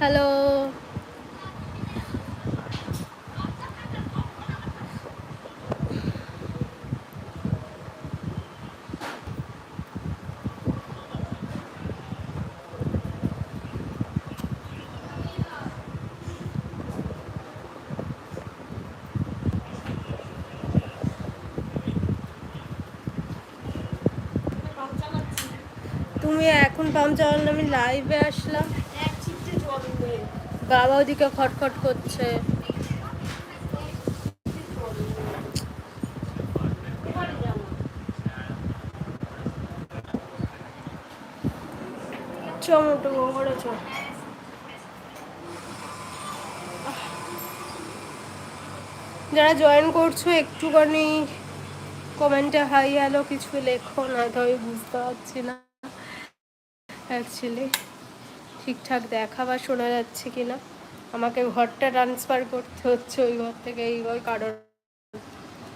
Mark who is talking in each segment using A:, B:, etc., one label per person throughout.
A: Hello. তুমি এখন pump চালানো আমি লাইভে আসলাম। বাবা ওদিকে খটখট করছে। যারা জয়েন করছ, একটুখানি কমেন্টে হাই হ্যালো কিছু লেখো না, তো আমি বুঝতে পারছি না অ্যাকচুয়ালি ঠিকঠাক দেখা বা শোনা যাচ্ছে কি না আমাকে ঘরটা ট্রান্সফার করতে হচ্ছে ওই ঘর থেকে, এই ঘর কারণ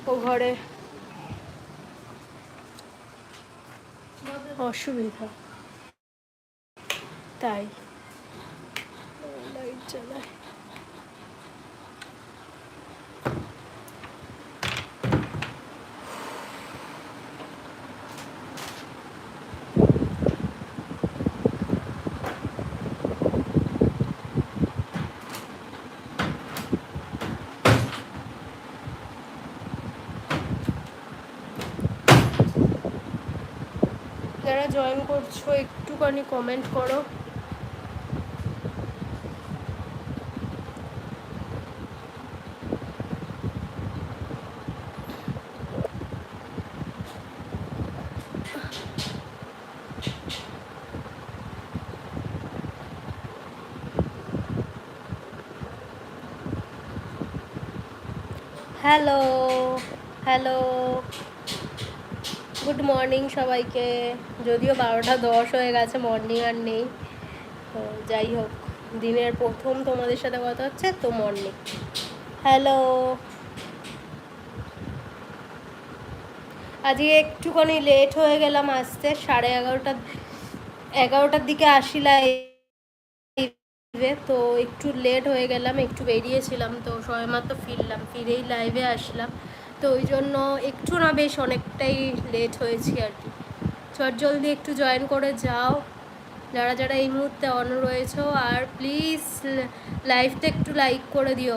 A: ও ঘরে। অসুবিধা। তাই। লাইট যারা জয়েন করছ একটুখানি কমেন্ট করো। হ্যালো হ্যালো গুড মর্নিং সবাইকে। যদিও বারোটা দশ হয়ে গেছে মর্নিং আর নেই। তো যাই হোক, দিনের প্রথম তোমাদের সাথে কথা হচ্ছে, তো মর্নিং হ্যালো আজকে একটুখানি লেট হয়ে গেলাম আসতে, সাড়ে এগারোটা, এগারোটার দিকে আসি লাইভে তো একটু লেট হয়ে গেলাম, একটু বেরিয়েছিলাম, তো সবেমাত্র ফিরলাম, ফিরেই লাইভে আসলাম। তো ওই জন্য একটু না বেশ অনেকটাই লেট হয়েছি আর কি। চট জলদি একটু জয়েন করে যাও। যারা যারা এই মুহূর্তে অন রয়েছো, আর প্লিজ লাইভটা একটু লাইক করে দিও।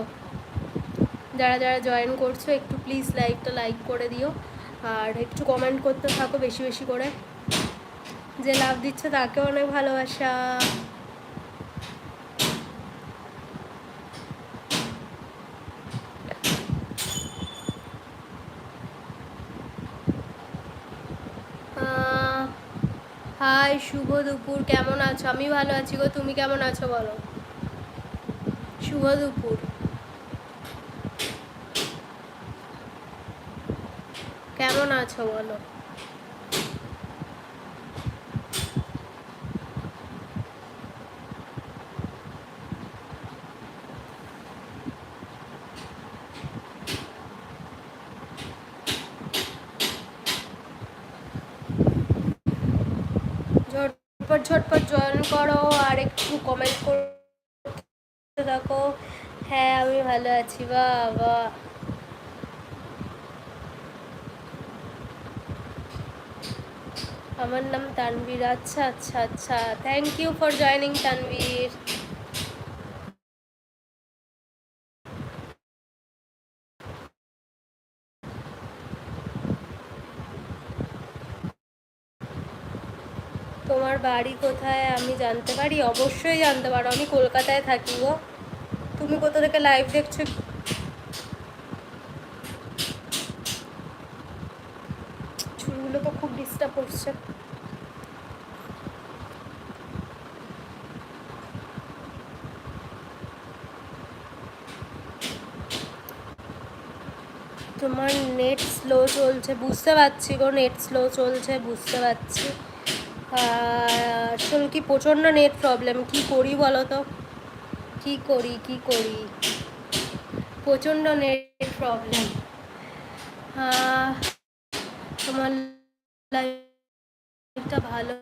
A: যারা যারা জয়েন করছ, একটু প্লিজ লাইকটা লাইক করে দিও। আর একটু কমেন্ট করতে থাকো বেশি বেশি করে। যে লাভ দিচ্ছে তাকে অনেক ভালোবাসা। হাই, শুভ দুপুর। কেমন আছো? আমি ভালো আছি গো, তুমি কেমন আছো বলো? শুভ দুপুর। কেমন আছো বলো? ঝটপট ঝটপট জয়েন করো আর একটু কমেন্ট করতে থাকো। হ্যাঁ আমি ভালো আছি বাবা আমার নাম তানবীর আচ্ছা আচ্ছা আচ্ছা। Thank you for joining Tanvir তোমার বাড়ি কোথায় আমি জানতে পারি? অবশ্যই জানতে পারো। আমি কলকাতায় থাকি গো। তুমি কোথা থেকে লাইভ দেখছ? চুলগুলো তো খুব ডিস্টার্ব করছে। তোমার নেট স্লো চলছে। বুঝতে পারছি গো নেট স্লো চলছে, বুঝতে পারছি। আসলে কি প্রচণ্ড নেট প্রবলেম কি করি বলো তো কি করি কি করি? প্রচণ্ড নেট প্রবলেম তোমার লাইফটা ভালো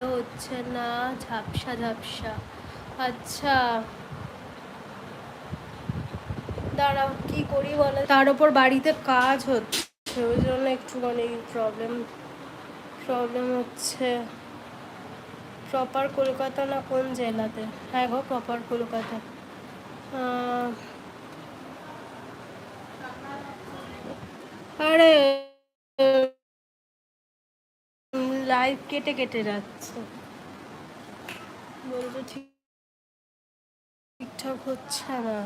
A: হচ্ছে না, ঝাপসা ঝাপসা। আচ্ছা। দাঁড়াও, কি করি বলো? তার উপর বাড়িতে কাজ হচ্ছে, ওই জন্য একটুখানি প্রবলেম প্রবলেম হচ্ছে প্রপার কলকাতা না কোন জেলাতে? হ্যাঁ গো প্রপার কলকাতা। আরে লাইভ কেটে কেটে যাচ্ছে। বলতো ঠিক ঠিকঠাক হচ্ছে না।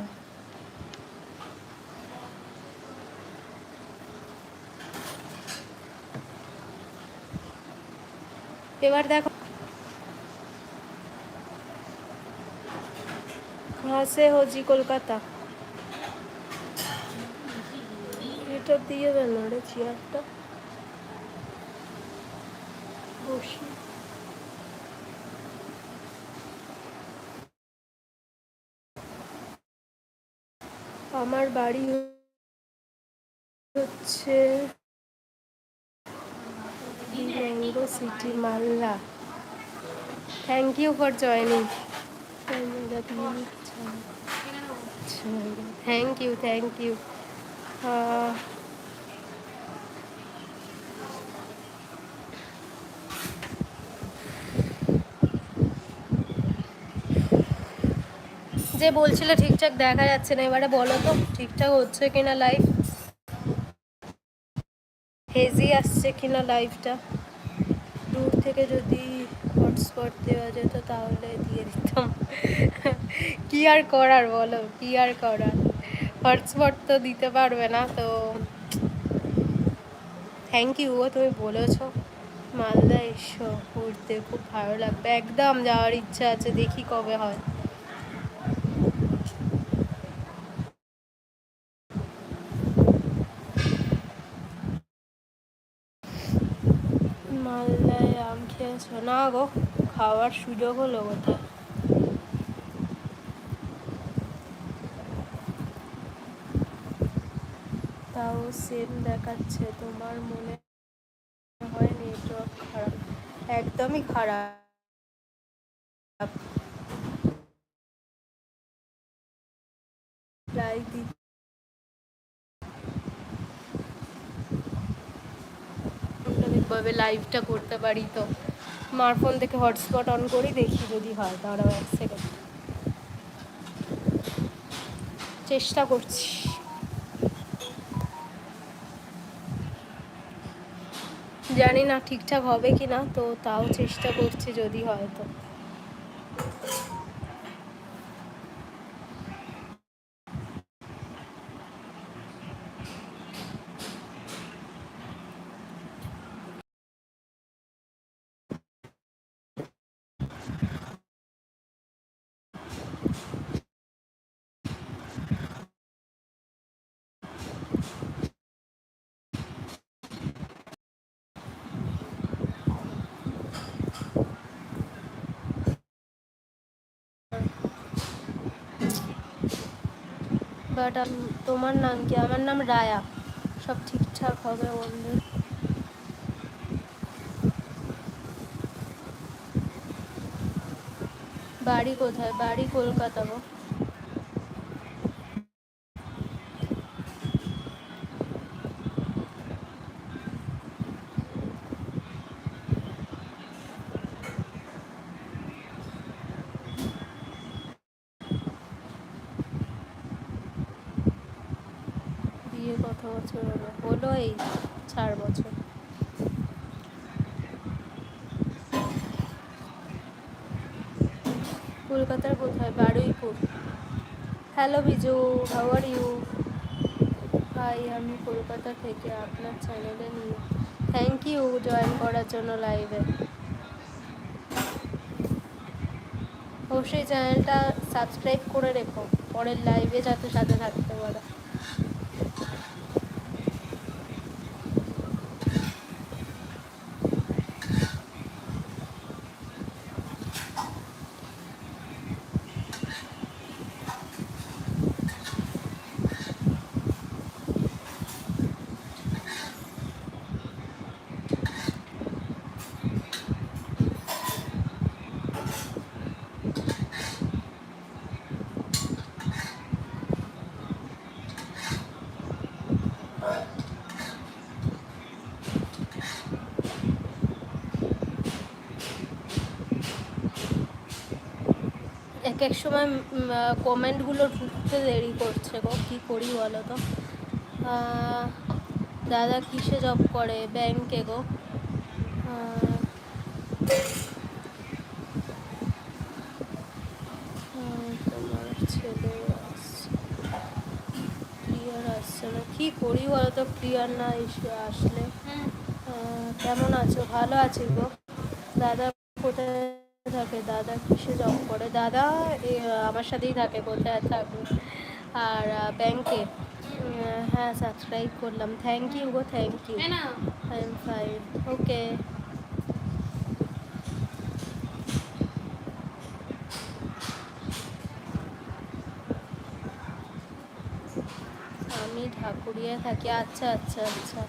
A: এবার দেখো। ঘাসে হজি কলকাতা। এটা দিয়ে দেন রে চেয়ারটা। বসি। আমার বাড়ি হচ্ছে mango city Malda thank you for joining thank you thank you যে বলছিল ঠিকঠাক দেখা যাচ্ছে না, এবারে বলো তো, ঠিকঠাক হচ্ছে কিনা লাইভ হেজি আসছে কিনা লাইভটা দূর থেকে যদি হটস্পট দেওয়া যেত তাহলে দিয়ে দিতাম। কি আর করার বলো, কি আর করার? হটস্পট তো দিতে পারবে না, তো থ্যাংক ইউ তুমি বলেছ। মালদা এসো, ঘুরতে, খুব ভালো লাগবে। একদম যাওয়ার ইচ্ছা আছে, দেখি কবে হয়। আম না গো, খাওয়ার সুযোগ হলো কোথায়? তাও সেম দেখাচ্ছে, তোমার মনে হয় নেটওয়ার্ক খারাপ? একদমই খারাপ। লাইভটা করতে পারি তো। মার ফোন থেকে হটস্পট অন করি, দেখি যদি হয় দাঁড়াও এক সেকেন্ড চেষ্টা করছি। জানি না ঠিকঠাক হবে কি না তো তাও চেষ্টা করছি যদি হয় তো। বাট তোমার নাম কি? আমার নাম রায়া। সব ঠিকঠাক হবে বন্ধু বাড়ি কোথায়? বাড়ি কলকাতা গো বিয়ে কত বছর হলো হলো এই চার বছর। কলকাতার কোথায়? Baruipur. Hello Biju how are you ভাই আমি কলকাতা থেকে আপনার চ্যানেলে নিয়ে। থ্যাংক ইউ জয়েন করার জন্য লাইভে অবশ্যই চ্যানেলটা সাবস্ক্রাইব করে রেখো। পরের লাইভে যাতে সাথে থাকতে পারো। এক এক সময় কমেন্টগুলো ঢুকতে দেরি করছে গো কী করি বলো তো? দাদা কিসে জব করে? ব্যাংকে গো। তোমার ছেলে আসছে। ক্লিয়ার আসছে না। কী করি বলো তো? ক্লিয়ার না এসে আসলে। কেমন আছো? ভালো আছি গো? দাদা কোথায়? থাকে দাদা কিসে জব করে? দাদা আমার সাথেই থাকে কোথায় থাকবে। আর ব্যাংকে হ্যাঁ সাবস্ক্রাইব করলাম। Thank you go thank you I am fine okay আমি ঢাকুরিয়া থাকি। আচ্ছা আচ্ছা আচ্ছা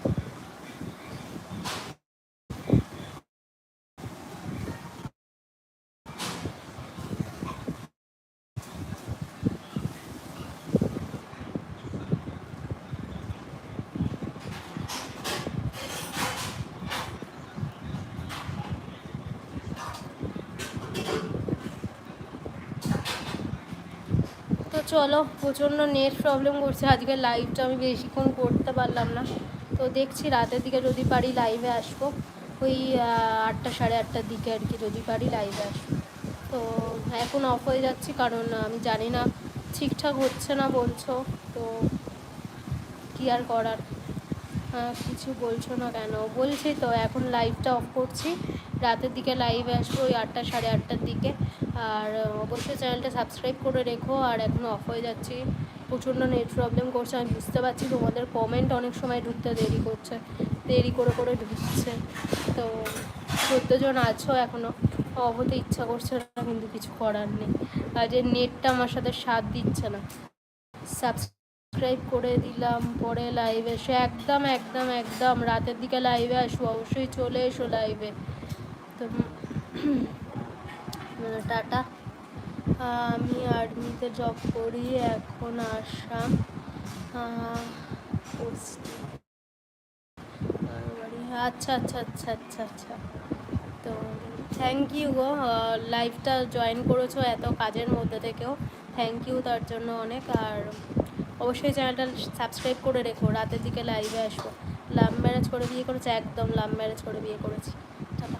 A: তো চলো, প্রচণ্ড নেট প্রবলেম করছে। আজকে লাইভটা আমি বেশিক্ষণ করতে পারলাম না। তো দেখছি রাতের দিকে যদি পারি লাইভে আসব। ওই আটটা সাড়ে আটটার দিকে আর কি যদি পারি লাইভে আসব। তো এখন অফ হয়ে যাচ্ছি, কারণ আমি জানি না ঠিকঠাক হচ্ছে না বলছো। তো কী আর করার? কিছু বলছো না কেন? বলছি তো, এখন লাইভটা অফ করছি। রাতের দিকে লাইভে আসব ওই আটটা, সাড়ে আটটার দিকে। আর অবশ্যই চ্যানেলটা সাবস্ক্রাইব করে রেখো, আর এখন অফ হয়ে যাচ্ছি। প্রচণ্ড নেট প্রবলেম করছে, আমি বুঝতে পারছি তোমাদের কমেন্ট অনেক সময় ঢুকতে দেরি করছে, দেরি করে করে ঢুকছে। তো চোদ্দ জন আছো এখনও অফ হতে ইচ্ছা করছে না, কিন্তু কিছু করার নেই। আর যে নেটটা আমার সাথে সাথ দিচ্ছে না। সাবস্ক্রাইব করে দিলাম পরে লাইভে এসে একদম একদম একদম রাতের দিকে লাইভে আসব অবশ্যই চলে এসো লাইভে তো উম, টাটা। আমি আর্মিতে জব করি এখন আসাম। আচ্ছা আচ্ছা আচ্ছা আচ্ছা আচ্ছা। তো থ্যাংক ইউ গো। লাইভটা জয়েন করেছ এত কাজের মধ্যে থেকেও। থ্যাংক ইউ তার জন্য অনেক। আর অবশ্যই চ্যানেলটা সাবস্ক্রাইব করে রেখো, রাতের দিকে লাইভে আসব লাভ ম্যারেজ করে বিয়ে করেছি, একদম লাভ ম্যারেজ করে বিয়ে করেছি। টাটা।